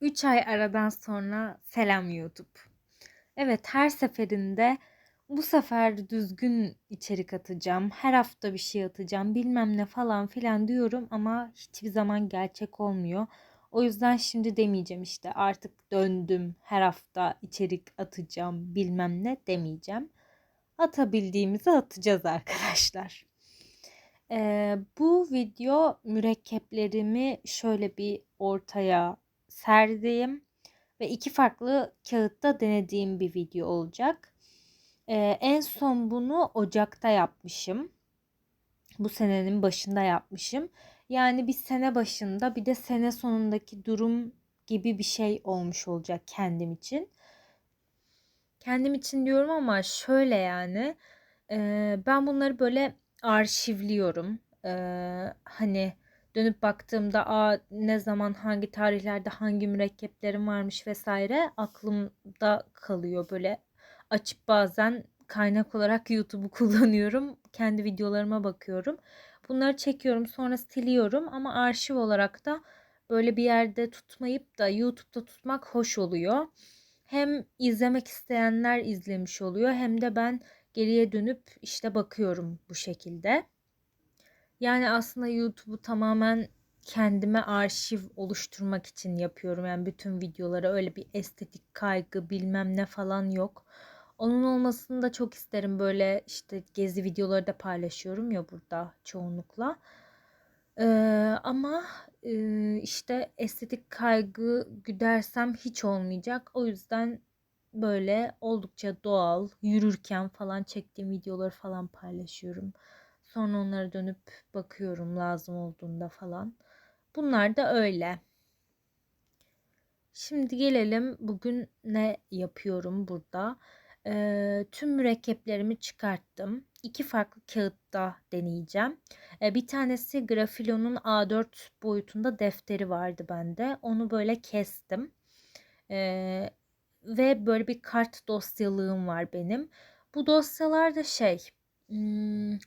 3 ay aradan sonra selam YouTube. Evet her seferinde bu sefer düzgün içerik atacağım. Her hafta bir şey atacağım. Bilmem ne falan filan diyorum ama hiçbir zaman gerçek olmuyor. O yüzden şimdi demeyeceğim işte artık döndüm. Her hafta içerik atacağım. Bilmem ne demeyeceğim. Atabildiğimizi atacağız arkadaşlar. Ee, bu video mürekkeplerimi şöyle bir ortaya serdiğim ve iki farklı kağıtta denediğim bir video olacak. Ee, en son bunu Ocak'ta yapmışım. Bu senenin başında yapmışım. Yani bir sene başında bir de sene sonundaki durum gibi bir şey olmuş olacak kendim için. Kendim için diyorum ama şöyle yani e, ben bunları böyle arşivliyorum. E, hani dönüp baktığımda a ne zaman hangi tarihlerde hangi mürekkeplerim varmış vesaire aklımda kalıyor böyle açıp bazen kaynak olarak YouTube'u kullanıyorum. Kendi videolarıma bakıyorum. Bunları çekiyorum sonra siliyorum ama arşiv olarak da böyle bir yerde tutmayıp da YouTube'da tutmak hoş oluyor. Hem izlemek isteyenler izlemiş oluyor hem de ben geriye dönüp işte bakıyorum bu şekilde. Yani aslında YouTube'u tamamen kendime arşiv oluşturmak için yapıyorum. Yani bütün videoları öyle bir estetik kaygı bilmem ne falan yok. Onun olmasını da çok isterim. Böyle işte gezi videoları da paylaşıyorum ya burada çoğunlukla. Ee, ama e, işte estetik kaygı güdersem hiç olmayacak. O yüzden böyle oldukça doğal yürürken falan çektiğim videoları falan paylaşıyorum. Sonra onlara dönüp bakıyorum lazım olduğunda falan. Bunlar da öyle. Şimdi gelelim bugün ne yapıyorum burada. Ee, tüm mürekkeplerimi çıkarttım. İki farklı kağıtta deneyeceğim. Ee, bir tanesi Grafilon'un A4 boyutunda defteri vardı bende. Onu böyle kestim. Ee, ve böyle bir kart dosyalığım var benim. Bu dosyalar da şey... Hmm,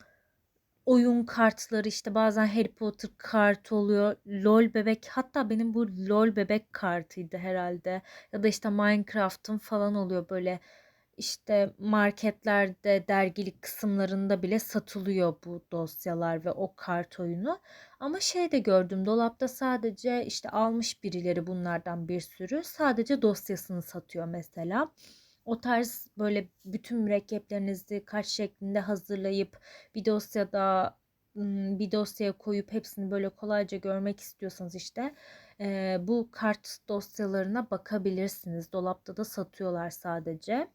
oyun kartları işte bazen Harry Potter kartı oluyor. LOL bebek hatta benim bu LOL bebek kartıydı herhalde. Ya da işte Minecraft'ın falan oluyor böyle işte marketlerde dergilik kısımlarında bile satılıyor bu dosyalar ve o kart oyunu. Ama şey de gördüm dolapta sadece işte almış birileri bunlardan bir sürü sadece dosyasını satıyor mesela. O tarz böyle bütün mürekkeplerinizi kart şeklinde hazırlayıp bir dosyada bir dosyaya koyup hepsini böyle kolayca görmek istiyorsanız işte bu kart dosyalarına bakabilirsiniz. Dolapta da satıyorlar sadece.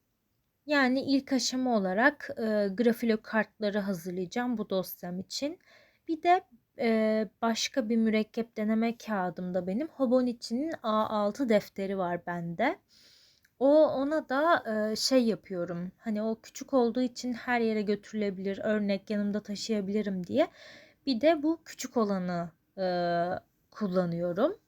Yani ilk aşama olarak e, grafilo kartları hazırlayacağım bu dosyam için. Bir de e, başka bir mürekkep deneme kağıdımda benim Hobonichi'nin A6 defteri var bende. O ona da e, şey yapıyorum. Hani o küçük olduğu için her yere götürülebilir. Örnek yanımda taşıyabilirim diye. Bir de bu küçük olanı e, kullanıyorum.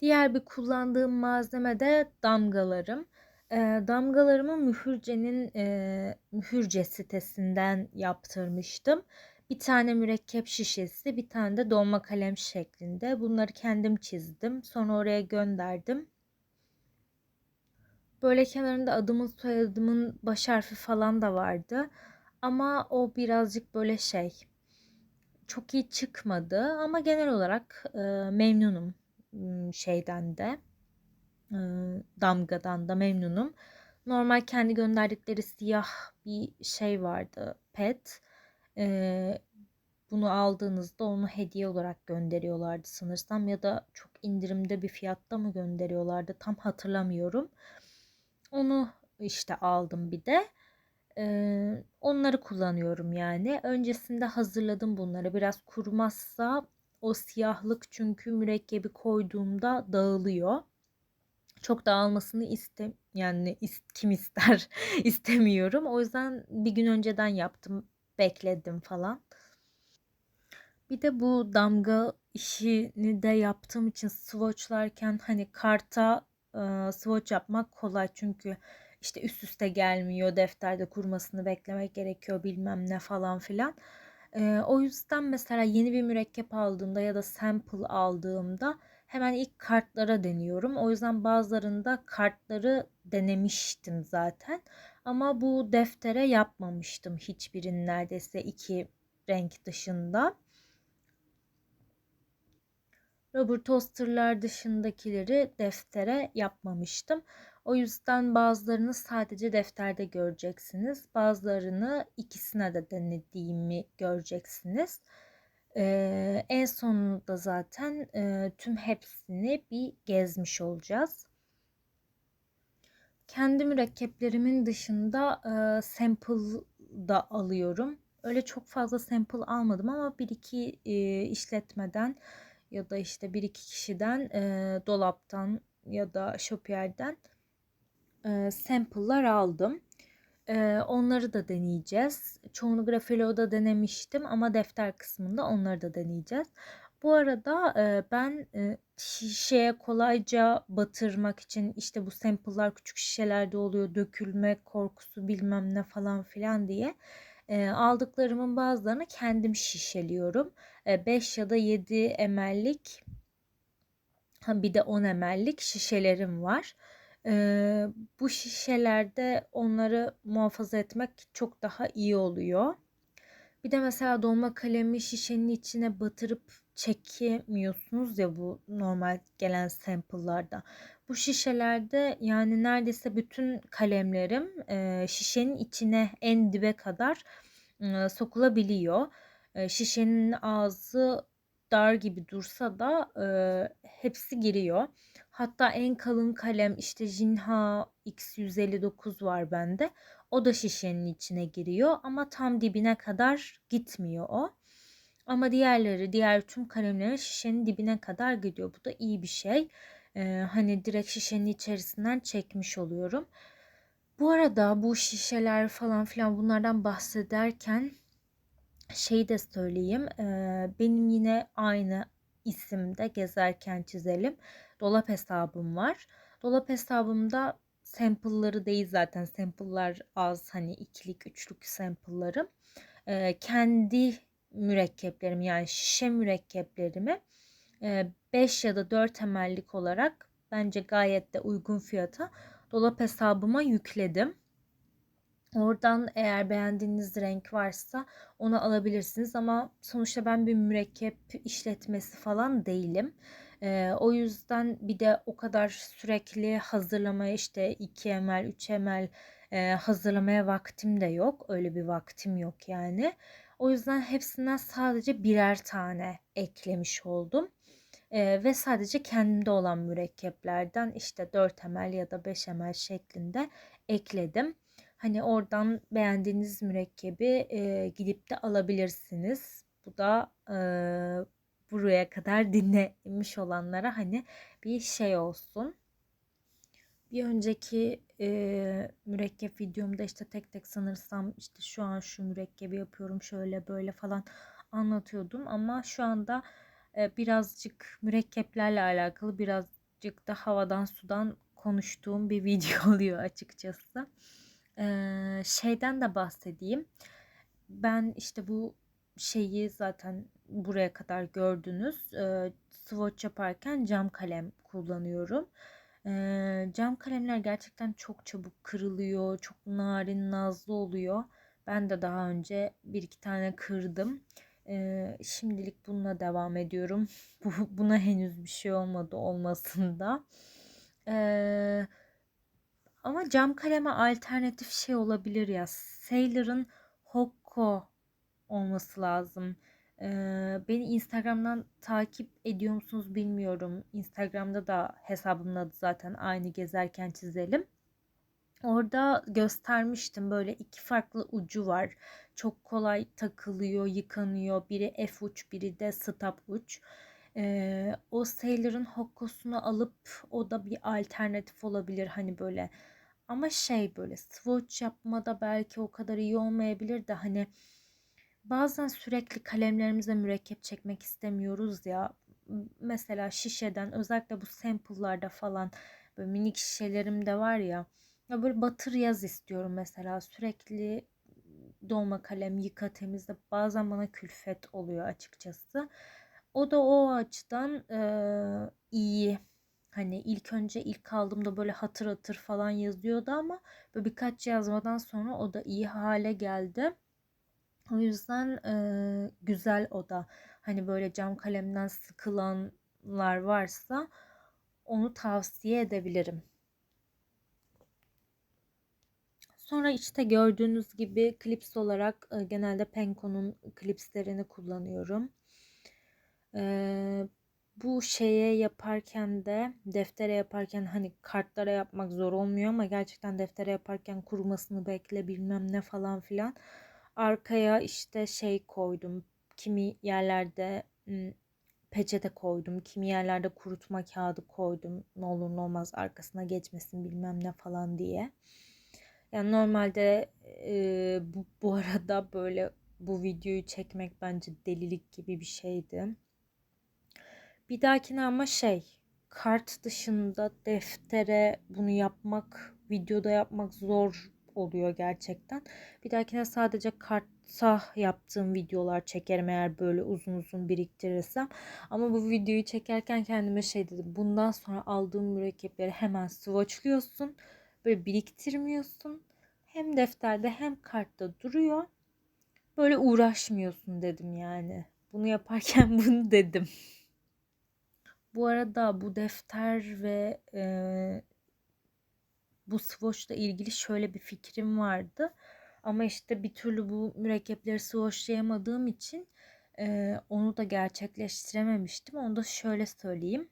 Diğer bir kullandığım malzeme de damgalarım. E, damgalarımı Mühürce'nin e, Mühürce sitesinden yaptırmıştım. Bir tane mürekkep şişesi, bir tane de dolma kalem şeklinde. Bunları kendim çizdim. Sonra oraya gönderdim. Böyle kenarında adımın soyadımın baş harfi falan da vardı. Ama o birazcık böyle şey çok iyi çıkmadı ama genel olarak e, memnunum şeyden de e, damgadan da memnunum. Normal kendi gönderdikleri siyah bir şey vardı pet. E, bunu aldığınızda onu hediye olarak gönderiyorlardı sanırsam ya da çok indirimde bir fiyatta mı gönderiyorlardı tam hatırlamıyorum. Onu işte aldım bir de. Ee, onları kullanıyorum yani. Öncesinde hazırladım bunları. Biraz kurumazsa o siyahlık çünkü mürekkebi koyduğumda dağılıyor. Çok dağılmasını iste yani kim ister istemiyorum. O yüzden bir gün önceden yaptım, bekledim falan. Bir de bu damga işini de yaptığım için swatchlarken hani karta e, swatch yapmak kolay çünkü işte üst üste gelmiyor defterde kurmasını beklemek gerekiyor bilmem ne falan filan. O yüzden mesela yeni bir mürekkep aldığımda ya da sample aldığımda hemen ilk kartlara deniyorum. O yüzden bazılarında kartları denemiştim zaten. Ama bu deftere yapmamıştım hiçbirinin neredeyse iki renk dışında. Robert Toaster'lar dışındakileri deftere yapmamıştım. O yüzden bazılarını sadece defterde göreceksiniz. Bazılarını ikisine de denediğimi göreceksiniz. Ee, en sonunda zaten e, tüm hepsini bir gezmiş olacağız. Kendi mürekkeplerimin dışında e, sample da alıyorum. Öyle çok fazla sample almadım ama bir iki e, işletmeden ya da işte bir iki kişiden e, dolaptan ya da Shopier'den e, sample'lar aldım. E, onları da deneyeceğiz. Çoğunu Grafelo'da denemiştim ama defter kısmında onları da deneyeceğiz. Bu arada e, ben e, şişeye kolayca batırmak için işte bu sample'lar küçük şişelerde oluyor dökülme korkusu bilmem ne falan filan diye e, aldıklarımın bazılarını kendim şişeliyorum. 5 e, ya da 7 ml'lik bir de 10 ml'lik şişelerim var. E, bu şişelerde onları muhafaza etmek çok daha iyi oluyor. Bir de mesela dolma kalemi şişenin içine batırıp çekemiyorsunuz ya bu normal gelen sample'larda. Bu şişelerde yani neredeyse bütün kalemlerim e, şişenin içine en dibe kadar e, sokulabiliyor. E, şişenin ağzı dar gibi dursa da e, hepsi giriyor. Hatta en kalın kalem işte Jinha X159 var bende. O da şişenin içine giriyor ama tam dibine kadar gitmiyor o. Ama diğerleri, diğer tüm kalemlerin şişenin dibine kadar gidiyor. Bu da iyi bir şey. Ee, hani direkt şişenin içerisinden çekmiş oluyorum. Bu arada bu şişeler falan filan bunlardan bahsederken şey de söyleyeyim. Ee, benim yine aynı isimde gezerken çizelim. Dolap hesabım var. Dolap hesabımda sample'ları değil zaten. Sample'lar az hani ikilik, üçlük sample'larım. Ee, kendi mürekkeplerimi yani şişe mürekkeplerimi 5 ya da 4 temellik olarak bence gayet de uygun fiyata dolap hesabıma yükledim. Oradan eğer beğendiğiniz renk varsa onu alabilirsiniz ama sonuçta ben bir mürekkep işletmesi falan değilim. Ee, o yüzden bir de o kadar sürekli hazırlamaya işte 2 ml 3 ml e, hazırlamaya vaktim de yok. Öyle bir vaktim yok yani. O yüzden hepsinden sadece birer tane eklemiş oldum. Ee, ve sadece kendimde olan mürekkeplerden işte 4 ml ya da 5 ml şeklinde ekledim. Hani oradan beğendiğiniz mürekkebi e, gidip de alabilirsiniz. Bu da e, buraya kadar dinlemiş olanlara hani bir şey olsun. Bir önceki e, mürekkep videomda işte tek tek sanırsam işte şu an şu mürekkebi yapıyorum şöyle böyle falan anlatıyordum ama şu anda e, birazcık mürekkeplerle alakalı birazcık da havadan sudan konuştuğum bir video oluyor açıkçası. E, şeyden de bahsedeyim. Ben işte bu şeyi zaten buraya kadar gördünüz. E, swatch yaparken cam kalem kullanıyorum. Cam kalemler gerçekten çok çabuk kırılıyor. Çok narin, nazlı oluyor. Ben de daha önce bir iki tane kırdım. Şimdilik bununla devam ediyorum. Bu, buna henüz bir şey olmadı olmasında. Ama cam kaleme alternatif şey olabilir ya. Sailor'ın Hokko olması lazım. Ee, beni Instagram'dan takip ediyor musunuz bilmiyorum. Instagram'da da hesabımın adı zaten aynı gezerken çizelim. Orada göstermiştim böyle iki farklı ucu var. Çok kolay takılıyor, yıkanıyor. Biri F uç, biri de stop uç. Ee, o Sailor'ın Hokko'sunu alıp o da bir alternatif olabilir hani böyle. Ama şey böyle swatch yapmada belki o kadar iyi olmayabilir de hani bazen sürekli kalemlerimize mürekkep çekmek istemiyoruz ya. Mesela şişeden özellikle bu sample'larda falan böyle minik şişelerim de var ya. Ya böyle batır yaz istiyorum mesela sürekli dolma kalem yıka temizle bazen bana külfet oluyor açıkçası. O da o açıdan e, iyi. Hani ilk önce ilk aldığımda böyle hatır hatır falan yazıyordu ama böyle birkaç yazmadan sonra o da iyi hale geldi. O yüzden e, güzel o da. Hani böyle cam kalemden sıkılanlar varsa onu tavsiye edebilirim. Sonra işte gördüğünüz gibi klips olarak e, genelde Penco'nun klipslerini kullanıyorum. E, bu şeye yaparken de deftere yaparken hani kartlara yapmak zor olmuyor ama gerçekten deftere yaparken kurumasını bekle bilmem ne falan filan. Arkaya işte şey koydum. Kimi yerlerde peçete koydum. Kimi yerlerde kurutma kağıdı koydum. Ne olur ne olmaz arkasına geçmesin bilmem ne falan diye. Yani normalde e, bu, bu arada böyle bu videoyu çekmek bence delilik gibi bir şeydi. Bir dahakine ama şey kart dışında deftere bunu yapmak, videoda yapmak zor oluyor gerçekten. Bir dahakine sadece karta yaptığım videolar çekerim eğer böyle uzun uzun biriktirirsem. Ama bu videoyu çekerken kendime şey dedim. Bundan sonra aldığım mürekkepleri hemen swatchluyorsun. Böyle biriktirmiyorsun. Hem defterde hem kartta duruyor. Böyle uğraşmıyorsun dedim yani. Bunu yaparken bunu dedim. Bu arada bu defter ve e, bu swatchla ilgili şöyle bir fikrim vardı. Ama işte bir türlü bu mürekkepleri swatchlayamadığım için e, onu da gerçekleştirememiştim. Onu da şöyle söyleyeyim.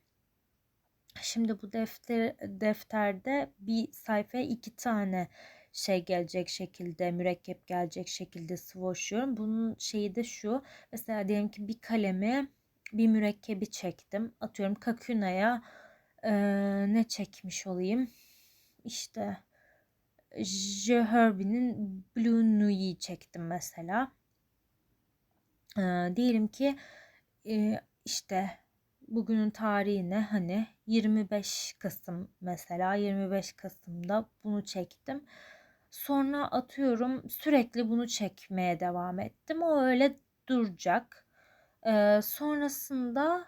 Şimdi bu defter defterde bir sayfaya iki tane şey gelecek şekilde, mürekkep gelecek şekilde swatchlıyorum. Bunun şeyi de şu. Mesela diyelim ki bir kalemi bir mürekkebi çektim. Atıyorum Kaküna'ya e, ne çekmiş olayım? İşte Je Herbie'nin Blue Nuit'i çektim mesela. E, diyelim ki e, işte bugünün tarihi ne? Hani 25 Kasım mesela 25 Kasım'da bunu çektim. Sonra atıyorum sürekli bunu çekmeye devam ettim. O öyle duracak. Ee, sonrasında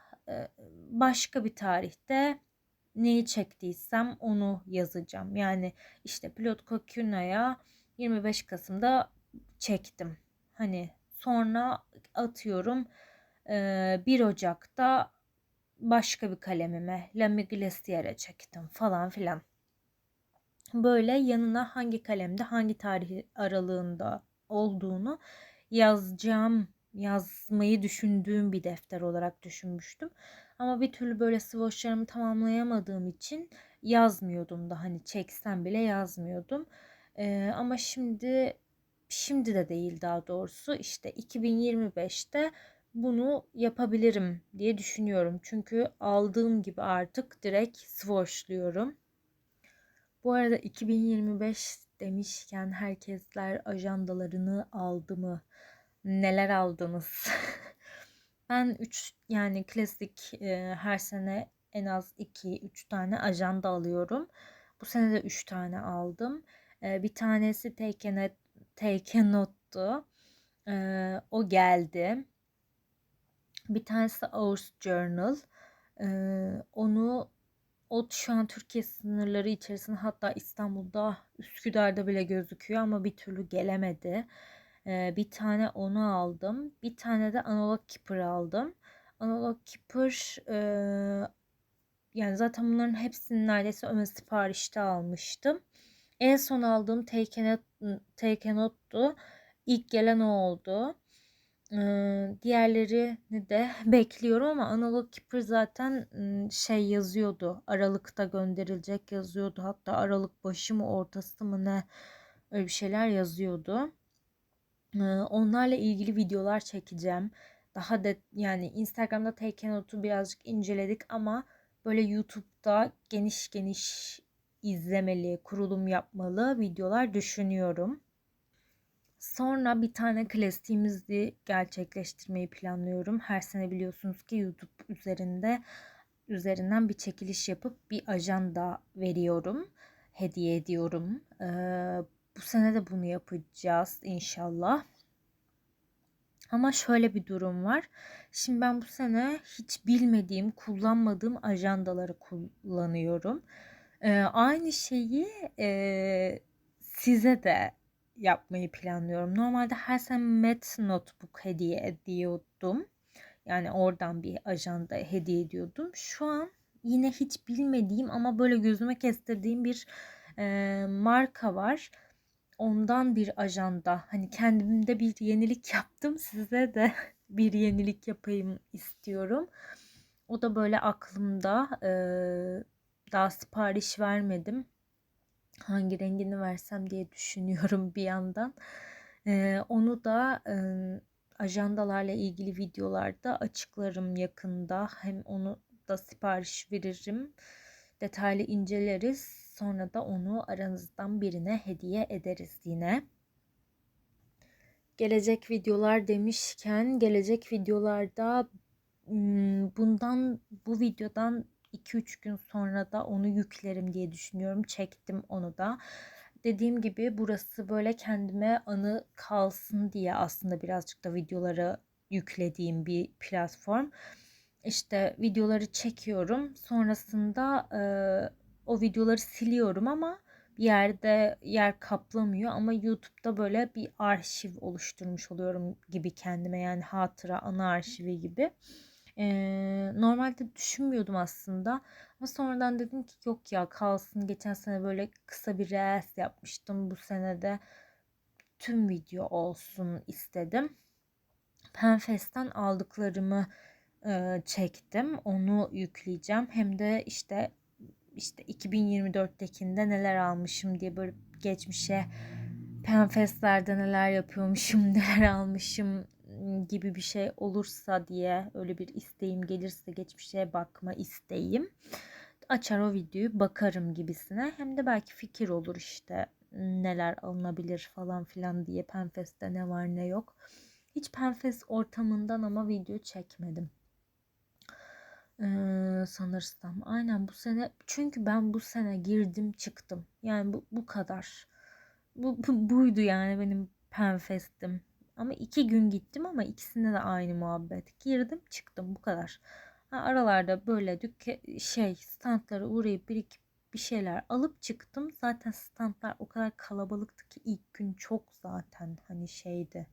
başka bir tarihte neyi çektiysem onu yazacağım. Yani işte Pilot Koküna'ya 25 Kasım'da çektim. Hani sonra atıyorum 1 Ocak'ta başka bir kalemime Lamy Glacier'e çektim falan filan. Böyle yanına hangi kalemde hangi tarih aralığında olduğunu yazacağım yazmayı düşündüğüm bir defter olarak düşünmüştüm. Ama bir türlü böyle swatchlarımı tamamlayamadığım için yazmıyordum da hani çeksem bile yazmıyordum. Ee, ama şimdi şimdi de değil daha doğrusu işte 2025'te bunu yapabilirim diye düşünüyorum. Çünkü aldığım gibi artık direkt swatchlıyorum. Bu arada 2025 demişken herkesler ajandalarını aldı mı? Neler aldınız? ben 3 yani klasik e, her sene en az 2-3 tane ajanda alıyorum. Bu sene de 3 tane aldım. E, bir tanesi Take take Note'tu. E, o geldi. Bir tanesi Hours Journal. E, onu o şu an Türkiye sınırları içerisinde hatta İstanbul'da Üsküdar'da bile gözüküyor ama bir türlü gelemedi. Bir tane onu aldım. Bir tane de Analog Keeper aldım. Analog Keeper yani zaten bunların hepsini neredeyse ön siparişte almıştım. En son aldığım Take a, Take a Note'du. İlk gelen o oldu. Diğerlerini de bekliyorum ama Analog Keeper zaten şey yazıyordu. Aralıkta gönderilecek yazıyordu. Hatta Aralık başı mı ortası mı ne öyle bir şeyler yazıyordu. Onlarla ilgili videolar çekeceğim. Daha da yani Instagram'da Take Note'u birazcık inceledik ama böyle YouTube'da geniş geniş izlemeli, kurulum yapmalı videolar düşünüyorum. Sonra bir tane klasiğimizi gerçekleştirmeyi planlıyorum. Her sene biliyorsunuz ki YouTube üzerinde üzerinden bir çekiliş yapıp bir ajanda veriyorum. Hediye ediyorum. Ee, bu sene de bunu yapacağız inşallah. Ama şöyle bir durum var. Şimdi ben bu sene hiç bilmediğim, kullanmadığım ajandaları kullanıyorum. Ee, aynı şeyi e, size de yapmayı planlıyorum. Normalde her sene Met Notebook hediye ediyordum. Yani oradan bir ajanda hediye ediyordum. Şu an yine hiç bilmediğim ama böyle gözüme kestirdiğim bir e, marka var. Ondan bir ajanda. Hani kendimde bir yenilik yaptım. Size de bir yenilik yapayım istiyorum. O da böyle aklımda. E, daha sipariş vermedim. Hangi rengini versem diye düşünüyorum bir yandan. E, onu da e, ajandalarla ilgili videolarda açıklarım yakında. Hem onu da sipariş veririm. Detaylı inceleriz. Sonra da onu aranızdan birine hediye ederiz yine. Gelecek videolar demişken gelecek videolarda bundan bu videodan 2-3 gün sonra da onu yüklerim diye düşünüyorum. Çektim onu da. Dediğim gibi burası böyle kendime anı kalsın diye aslında birazcık da videoları yüklediğim bir platform. İşte videoları çekiyorum. Sonrasında e, o videoları siliyorum ama bir yerde yer kaplamıyor ama YouTube'da böyle bir arşiv oluşturmuş oluyorum gibi kendime yani hatıra ana arşivi gibi. Ee, normalde düşünmüyordum aslında ama sonradan dedim ki yok ya kalsın geçen sene böyle kısa bir reels yapmıştım bu sene de tüm video olsun istedim. Penfest'ten aldıklarımı e, çektim onu yükleyeceğim hem de işte işte 2024'tekinde neler almışım diye böyle geçmişe Penfest'lerde neler yapıyormuşum, neler almışım gibi bir şey olursa diye öyle bir isteğim gelirse geçmişe bakma isteğim açar o videoyu bakarım gibisine hem de belki fikir olur işte neler alınabilir falan filan diye Penfest'te ne var ne yok. Hiç Penfest ortamından ama video çekmedim. Ee, sanırsam. Aynen bu sene çünkü ben bu sene girdim çıktım. Yani bu, bu kadar. Bu, bu buydu yani benim Penfest'im. Ama iki gün gittim ama ikisinde de aynı muhabbet. Girdim çıktım bu kadar. Ha, aralarda böyle dükke şey standlara uğrayıp bir iki bir şeyler alıp çıktım. Zaten standlar o kadar kalabalıktı ki ilk gün çok zaten hani şeydi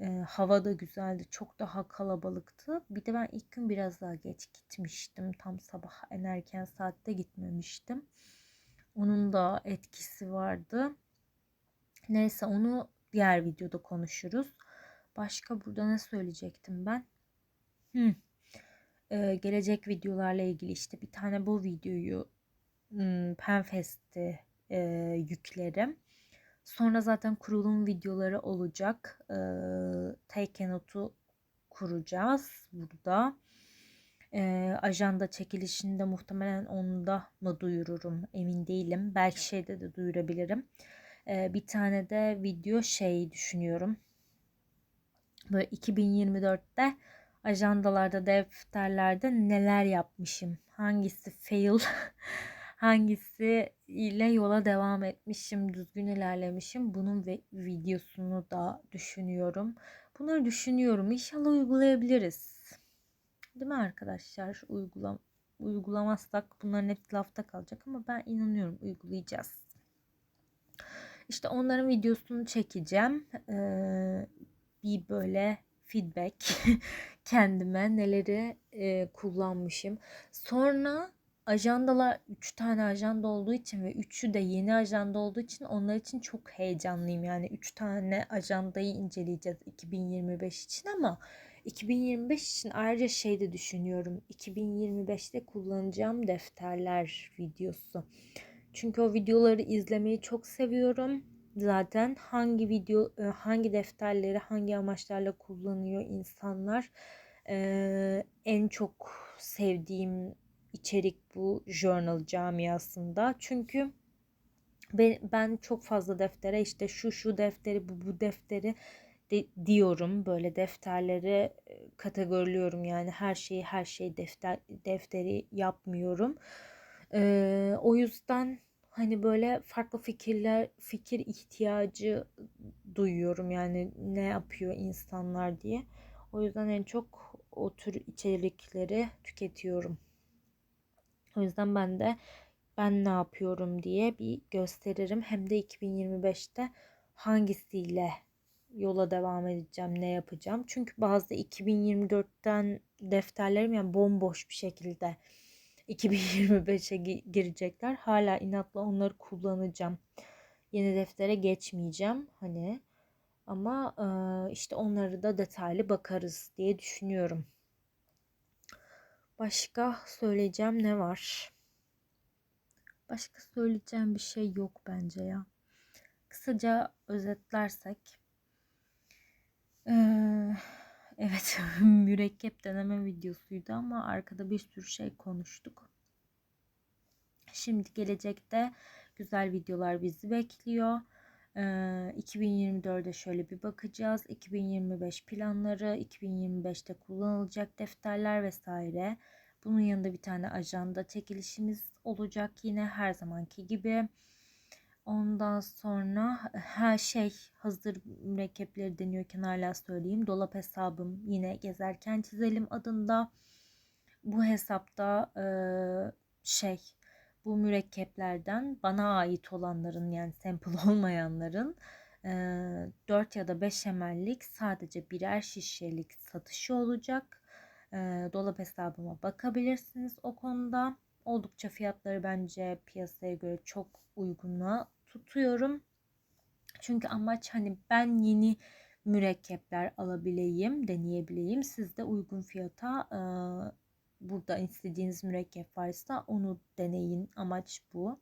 e, hava da güzeldi. Çok daha kalabalıktı. Bir de ben ilk gün biraz daha geç gitmiştim. Tam sabah en erken saatte gitmemiştim. Onun da etkisi vardı. Neyse onu diğer videoda konuşuruz. Başka burada ne söyleyecektim ben? Hmm. Ee, gelecek videolarla ilgili işte bir tane bu videoyu hmm, Penfest'te e, yüklerim. Sonra zaten kurulum videoları olacak. Ee, take notu kuracağız burada. Ee, ajanda çekilişinde muhtemelen onu da mı duyururum emin değilim. Belki şeyde de duyurabilirim. Ee, bir tane de video şey düşünüyorum. Böyle 2024'te ajandalarda, defterlerde neler yapmışım. Hangisi fail, hangisi ile yola devam etmişim, düzgün ilerlemişim. Bunun ve videosunu da düşünüyorum. Bunları düşünüyorum. İnşallah uygulayabiliriz. Değil mi arkadaşlar? Uygulam uygulamazsak bunların hep lafta kalacak ama ben inanıyorum uygulayacağız. İşte onların videosunu çekeceğim. Ee, bir böyle feedback kendime neleri e, kullanmışım. Sonra ajandalar 3 tane ajanda olduğu için ve 3'ü de yeni ajanda olduğu için onlar için çok heyecanlıyım. Yani 3 tane ajandayı inceleyeceğiz 2025 için ama 2025 için ayrıca şey de düşünüyorum. 2025'te kullanacağım defterler videosu. Çünkü o videoları izlemeyi çok seviyorum. Zaten hangi video, e, hangi defterleri hangi amaçlarla kullanıyor insanlar ee, en çok sevdiğim içerik bu journal camiasında. Çünkü ben, çok fazla deftere işte şu şu defteri bu bu defteri de, diyorum. Böyle defterleri kategoriliyorum yani her şeyi her şey defter defteri yapmıyorum. Ee, o yüzden Hani böyle farklı fikirler, fikir ihtiyacı duyuyorum yani ne yapıyor insanlar diye. O yüzden en çok o tür içerikleri tüketiyorum. O yüzden ben de ben ne yapıyorum diye bir gösteririm. Hem de 2025'te hangisiyle yola devam edeceğim, ne yapacağım. Çünkü bazı 2024'ten defterlerim yani bomboş bir şekilde 2025'e girecekler. Hala inatla onları kullanacağım. Yeni deftere geçmeyeceğim hani. Ama işte onları da detaylı bakarız diye düşünüyorum. Başka söyleyeceğim ne var? Başka söyleyeceğim bir şey yok bence ya. Kısaca özetlersek. Ee, evet mürekkep deneme videosuydu ama arkada bir sürü şey konuştuk. Şimdi gelecekte güzel videolar bizi bekliyor. 2024'e şöyle bir bakacağız. 2025 planları, 2025'te kullanılacak defterler vesaire. Bunun yanında bir tane ajanda çekilişimiz olacak yine her zamanki gibi. Ondan sonra her şey hazır mürekkepleri deniyorken hala söyleyeyim. Dolap hesabım yine gezerken çizelim adında. Bu hesapta şey bu mürekkeplerden bana ait olanların yani sample olmayanların e, 4 ya da 5 ml'lik sadece birer şişelik satışı olacak. Dolap hesabıma bakabilirsiniz o konuda. Oldukça fiyatları bence piyasaya göre çok uyguna tutuyorum. Çünkü amaç hani ben yeni mürekkepler alabileyim, deneyebileyim. Siz de uygun fiyata burada istediğiniz mürekkep varsa onu deneyin. Amaç bu.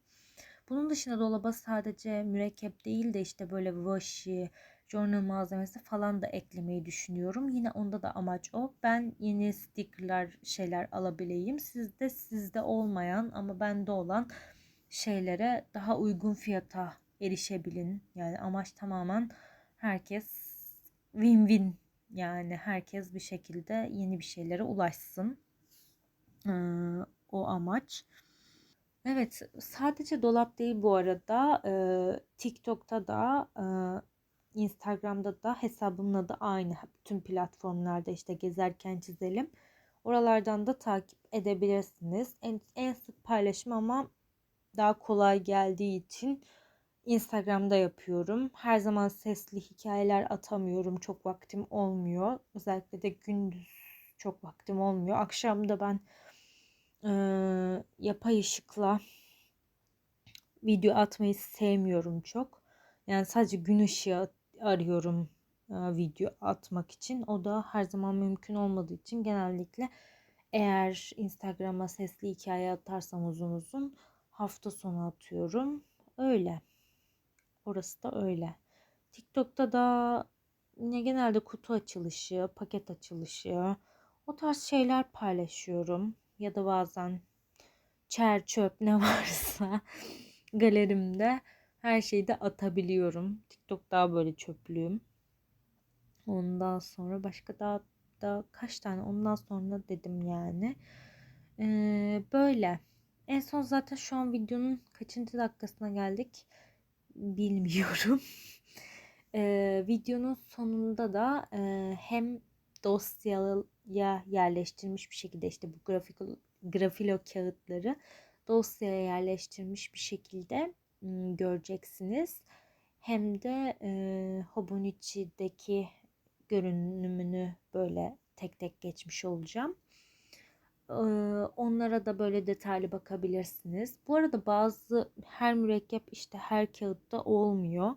Bunun dışında dolaba sadece mürekkep değil de işte böyle washi, journal malzemesi falan da eklemeyi düşünüyorum. Yine onda da amaç o. Ben yeni stickerlar şeyler alabileyim. Sizde sizde olmayan ama bende olan şeylere daha uygun fiyata erişebilin. Yani amaç tamamen herkes win-win yani herkes bir şekilde yeni bir şeylere ulaşsın. O amaç. Evet sadece dolap değil bu arada e, TikTok'ta da e, Instagram'da da hesabımın adı aynı. Bütün platformlarda işte gezerken çizelim. Oralardan da takip edebilirsiniz. En, en sık paylaşım ama daha kolay geldiği için Instagram'da yapıyorum. Her zaman sesli hikayeler atamıyorum. Çok vaktim olmuyor. Özellikle de gündüz çok vaktim olmuyor. Akşam da ben e, yapay ışıkla video atmayı sevmiyorum çok. Yani sadece gün ışığı arıyorum e, video atmak için. O da her zaman mümkün olmadığı için genellikle eğer Instagram'a sesli hikaye atarsam uzun uzun hafta sonu atıyorum. Öyle. Orası da öyle. TikTok'ta da yine genelde kutu açılışı, paket açılışı, o tarz şeyler paylaşıyorum. Ya da bazen çer çöp ne varsa galerimde her şeyi de atabiliyorum. TikTok daha böyle çöplüğüm. Ondan sonra başka daha da kaç tane ondan sonra dedim yani. Ee, böyle. En son zaten şu an videonun kaçıncı dakikasına geldik bilmiyorum. ee, videonun sonunda da e, hem dosyaya yerleştirilmiş bir şekilde işte bu grafik grafilo kağıtları dosyaya yerleştirilmiş bir şekilde göreceksiniz. Hem de e, Hobonichi'deki görünümünü böyle tek tek geçmiş olacağım. Onlara da böyle detaylı bakabilirsiniz. Bu arada bazı her mürekkep işte her kağıtta olmuyor.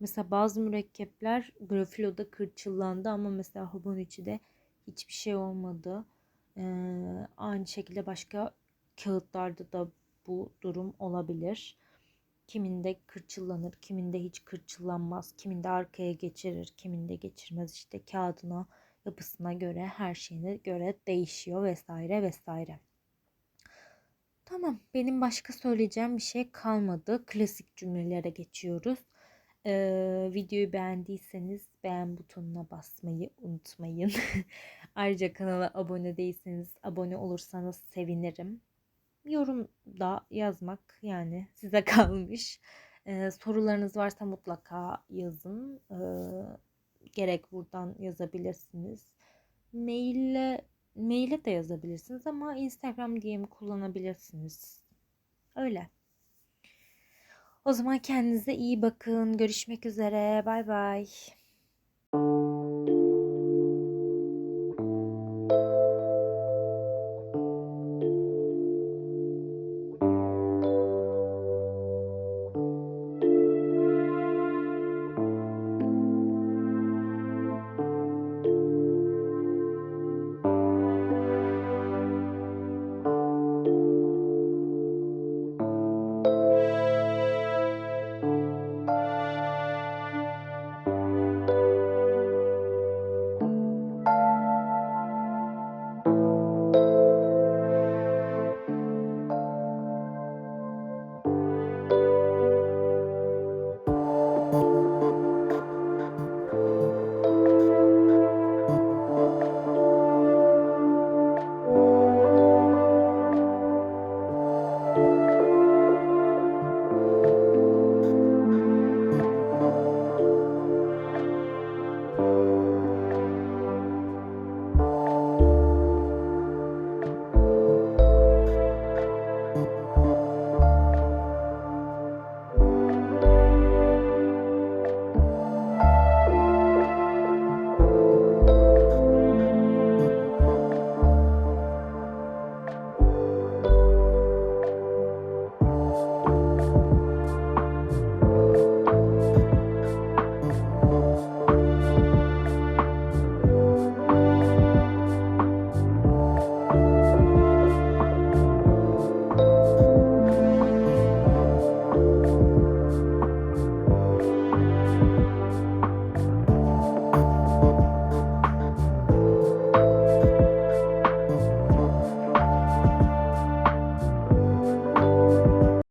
Mesela bazı mürekkepler grafiloda kırçıllandı ama mesela Hobonichi'de hiçbir şey olmadı. Ee, aynı şekilde başka kağıtlarda da bu durum olabilir. Kiminde kırçıllanır, kiminde hiç kırçıllanmaz, kiminde arkaya geçirir, kiminde geçirmez. İşte kağıdına, yapısına göre, her şeyine göre değişiyor vesaire vesaire. Tamam, benim başka söyleyeceğim bir şey kalmadı. Klasik cümlelere geçiyoruz. Ee, videoyu beğendiyseniz beğen butonuna basmayı unutmayın. Ayrıca kanala abone değilseniz abone olursanız sevinirim. yorum da yazmak yani size kalmış. Ee, sorularınız varsa mutlaka yazın. Ee, gerek buradan yazabilirsiniz. Maille maile de yazabilirsiniz ama Instagram DM kullanabilirsiniz. Öyle. O zaman kendinize iyi bakın. Görüşmek üzere. Bay bay.